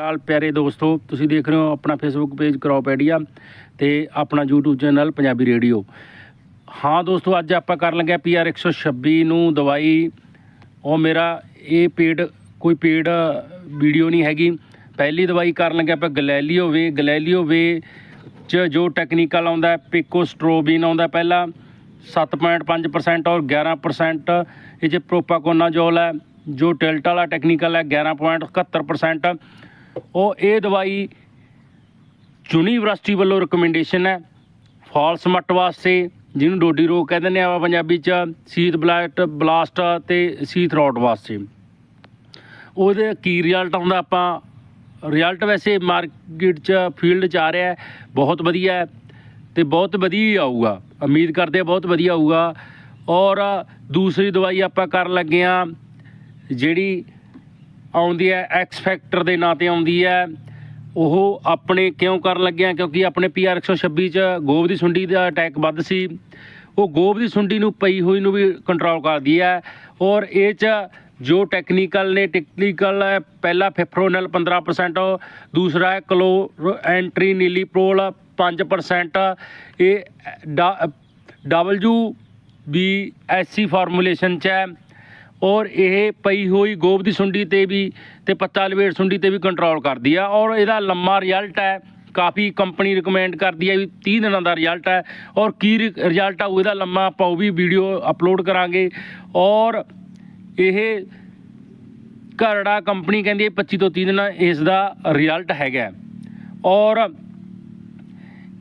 ਹਾਲ ਪਿਆਰੇ ਦੋਸਤੋ, ਤੁਸੀਂ ਦੇਖ ਰਹੇ ਹੋ ਆਪਣਾ ਫੇਸਬੁੱਕ ਪੇਜ ਕ੍ਰੋਪੈਡੀਆ ਤੇ ਆਪਣਾ YouTube ਚੈਨਲ ਪੰਜਾਬੀ ਰੇਡੀਓ। ਹਾਂ ਦੋਸਤੋ, ਅੱਜ ਆਪਾਂ ਕਰਨ ਲੱਗੇ ਪੀਆਰ 126 ਨੂੰ ਦਵਾਈ। ਉਹ ਮੇਰਾ ਇਹ ਪੇਡ ਕੋਈ ਪੇਡ ਵੀਡੀਓ ਨਹੀਂ ਹੈਗੀ। ਪਹਿਲੀ ਦਵਾਈ ਕਰਨ ਲੱਗੇ ਆਪਾਂ ਗਲੈਲੀਓ ਵੇ ਗਲੈਲੀਓ ਵੇ ਚ ਜੋ ਟੈਕਨੀਕਲ ਆਉਂਦਾ ਹੈ ਪਿਕੋਸਟ੍ਰੋਬਿਨ ਆਉਂਦਾ ਪਹਿਲਾ 7.5% ਔਰ 11% ਇਹ ਚ ਪ੍ਰੋਪਾਕੋਨਾਜੋਲ ਹੈ, ਜੋ ਟਿਲਟ ਵਾਲਾ ਟੈਕਨੀਕਲ ਹੈ 11.71% ਉਹ ਇਹ ਦਵਾਈ ਯੂਨੀਵਰਸਿਟੀ ਵੱਲੋਂ ਰეკਮੈਂਡੇਸ਼ਨ ਹੈ। ਫਾਲਸ ਮੱਟ ਵਾਸਤੇ, ਜਿਹਨੂੰ ਡੋਡੀ ਰੋਗ ਕਹਿੰਦੇ ਨੇ ਆਪਾਂ ਪੰਜਾਬੀ ਚ ਸੀਤ ਬਲਾਸਟ ਬਲਾਸਟ ਤੇ ਸੀਤ ਰੋਟ ਵਾਸਤੇ। ਉਹਦੇ ਕੀ ਰਿਜ਼ਲਟ ਆਉਂਦਾ ਆਪਾਂ? ਰਿਜ਼ਲਟ ਵੈਸੇ ਮਾਰਕੀਟ ਚ ਫੀਲਡ ਚ ਆ ਰਿਹਾ ਬਹੁਤ ਵਧੀਆ ਹੈ ਤੇ ਬਹੁਤ ਵਧੀਆ ਹੀ ਆਊਗਾ। ਉਮੀਦ ਕਰਦੇ ਆ ਬਹੁਤ ਵਧੀਆ ਆਊਗਾ। ਔਰ ਦੂਸਰੀ ਦਵਾਈ ਆਪਾਂ ਕਰਨ ਲੱਗੇ ਆ ਜਿਹੜੀ ਆਉਂਦੀ ਹੈ ਐਕਸ ਫੈਕਟਰ ਦੇ ਨਾਂ ਤੇ ਆਉਂਦੀ ਹੈ। ਉਹ ਆਪਣੇ ਕਿਉਂ ਕਰਨ ਲੱਗਿਆ? ਕਿਉਂਕਿ ਆਪਣੇ ਪੀਆਰ 126 ਚ ਗੋਬ ਦੀ ਸੁੰਡੀ ਦਾ ਅਟੈਕ ਵੱਧ ਸੀ। ਉਹ ਗੋਬ ਦੀ ਸੁੰਡੀ ਨੂੰ ਪਈ ਹੋਈ ਨੂੰ ਵੀ ਕੰਟਰੋਲ ਕਰਦੀ ਹੈ। ਔਰ ਇਹ ਚ ਜੋ ਟੈਕਨੀਕਲ ਨੇ ਟੈਕਨੀਕਲ ਹੈ, ਪਹਿਲਾ ਫਿਫਰੋਨਲ 15% ਦੂਸਰਾ ਹੈ ਕਲੋ ਐਂਟਰੀ ਨੀਲੀਪ੍ਰੋਲ 5% ਇਹ ਡਬਲਯੂ ਬੀ ਐਸਸੀ ਫਾਰਮੂਲੇਸ਼ਨ ਚ ਹੈ। ਔਰ ਇਹ ਪਈ ਹੋਈ ਗੋਬ ਦੀ ਸੁੰਡੀ ਤੇ ਵੀ ਤੇ ਪੱਤਾ ਲਵੇੜ ਸੁੰਡੀ ਤੇ ਵੀ ਕੰਟਰੋਲ ਕਰਦੀ ਆ ਔਰ ਇਹਦਾ ਲੰਮਾ ਰਿਜ਼ਲਟ ਹੈ। ਕਾਫੀ ਕੰਪਨੀ ਰეკਮੈਂਡ ਕਰਦੀ ਹੈ ਵੀ 30 ਦਿਨਾਂ ਦਾ ਰਿਜ਼ਲਟ ਹੈ ਔਰ ਕੀ ਰਿਜ਼ਲਟ ਆਊ ਇਹਦਾ ਲੰਮਾ ਆਪਾਂ ਉਹ ਵੀ ਵੀਡੀਓ ਅਪਲੋਡ ਕਰਾਂਗੇ। ਔਰ ਇਹ ਘਰੜਾ ਕੰਪਨੀ ਕਹਿੰਦੀ ਹੈ 25 ਤੋਂ 30 ਦਿਨਾਂ ਇਸ ਦਾ ਰਿਜ਼ਲਟ ਹੈਗਾ ਔਰ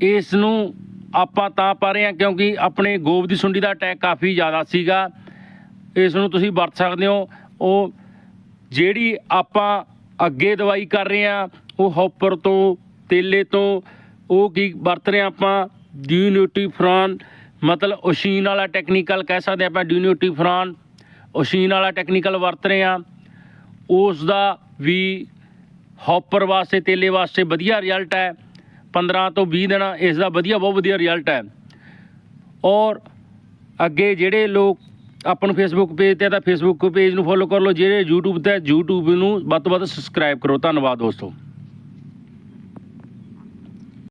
ਇਸ ਨੂੰ ਆਪਾਂ ਤਾਂ ਪਾ ਰਹੇ ਹਾਂ ਕਿਉਂਕਿ ਆਪਣੇ ਗੋਬ ਦੀ ਸੁੰਡੀ ਦਾ ਅਟੈਕ ਕਾਫੀ ਜ਼ਿਆਦਾ ਸੀਗਾ। ਇਸ ਨੂੰ ਤੁਸੀਂ ਵਰਤ ਸਕਦੇ ਹੋ। ਉਹ ਜਿਹੜੀ ਆਪਾਂ ਅੱਗੇ ਦਵਾਈ ਕਰ ਰਹੇ ਹਾਂ, ਉਹ ਹੌਪਰ ਤੋਂ, ਤੇਲੇ ਤੋਂ, ਉਹ ਕੀ ਵਰਤ ਰਹੇ ਹਾਂ ਆਪਾਂ? ਡਿਊਨਿਊਟੀਫਰਾਨ, ਮਤਲਬ ਓਸ਼ੀਨ ਵਾਲਾ ਟੈਕਨੀਕਲ ਕਹਿ ਸਕਦੇ ਆਪਾਂ, ਡਿਊਨਿਊਟੀਫਰਾਨ ਓਸ਼ੀਨ ਵਾਲਾ ਟੈਕਨੀਕਲ ਵਰਤ ਰਹੇ ਹਾਂ। ਉਸ ਦਾ ਵੀ ਹੌਪਰ ਵਾਸਤੇ, ਤੇਲੇ ਵਾਸਤੇ ਵਧੀਆ ਰਿਜ਼ਲਟ ਹੈ। 15 ਤੋਂ 20 ਦਿਨ ਇਸ ਦਾ ਵਧੀਆ, ਬਹੁਤ ਵਧੀਆ ਰਿਜ਼ਲਟ ਹੈ। ਔਰ ਅੱਗੇ ਜਿਹੜੇ ਲੋਕ ਆਪਾਂ ਨੂੰ ਫੇਸਬੁੱਕ ਪੇਜ ਤੇ ਤਾਂ ਫੇਸਬੁੱਕ ਪੇਜ ਨੂੰ ਫੋਲੋ ਕਰ ਲਓ, ਜਿਹੜੇ YouTube ਤੇ YouTube ਨੂੰ ਵੱਧ ਤੋਂ ਵੱਧ ਸਬਸਕ੍ਰਾਈਬ ਕਰੋ। ਧੰਨਵਾਦ ਦੋਸਤੋ।